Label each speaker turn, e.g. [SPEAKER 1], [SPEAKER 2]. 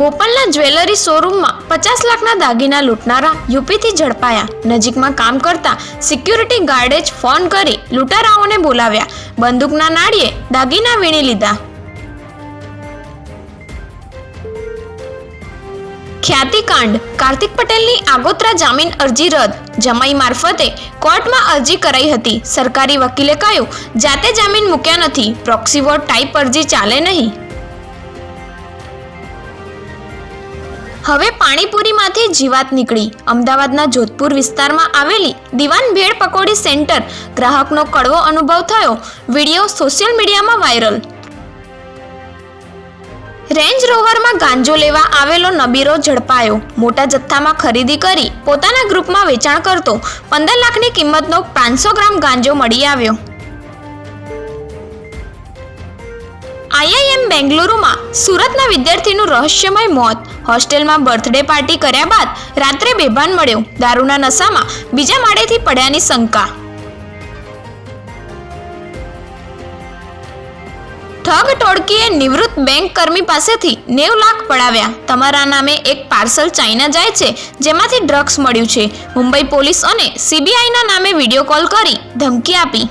[SPEAKER 1] બોપલના jewellery શોરૂમમાં પચાસ લાખના દાગીના લૂંટનારા યુપીથી ઝડપાયા. નજીકમાં કામ કરતા સિક્યુરિટી ગાર્ડે જ ફોન કરી લૂંટારાઓને બોલાવ્યા. બંદૂકના નાળીએ દાગીના વીણી લીધા. ખ્યાતિકાંડ. કાર્તિક પટેલની આગોતરા જામીન અરજી રદ. જમાઈ મારફતે કોર્ટમાં અરજી કરાઈ હતી. સરકારી વકીલે કહ્યું, જાતે જામીન મૂક્યા નથી. પ્રોક્સીવોર ટાઈપ અરજી ચાલે નહીં. હવે પાણીપુરીમાંથી જીવાત નીકળી. અમદાવાદના જોધપુર વિસ્તારમાં આવેલી દિવાન ભેળ પકોડી સેન્ટર ગ્રાહકનો કડવો અનુભવ થયો. વીડિયો સોશિયલ મીડિયામાં વાયરલ. રેન્જ રોવરમાં ગાંજો લેવા આવેલો નબીરો ઝડપાયો. મોટા જથ્થામાં ખરીદી કરી પોતાના ગ્રુપમાં વેચાણ કરતો. પંદર લાખની કિંમતનો પાંચસો ગ્રામ ગાંજો મળી આવ્યો. આઈઆઈએમ બેંગલુરુમાં સુરતના વિદ્યાર્થીનું રહસ્યમય મોત. હોસ્ટેલમાં બર્થડે પાર્ટી કર્યા બાદ રાત્રે બેભાન મળ્યો. દારૂના નશામાં બીજા માળેથી પડ્યાની શંકા. ઠગ ટોળકીએ નિવૃત્ત બેંક કર્મી પાસેથી નેવ લાખ પડાવ્યા. તમારા નામે એક પાર્સલ ચાઇના જાય છે, જેમાંથી ડ્રગ્સ મળ્યું છે. મુંબઈ પોલીસ અને સીબીઆઈના નામે વીડિયો કોલ કરી ધમકી આપી.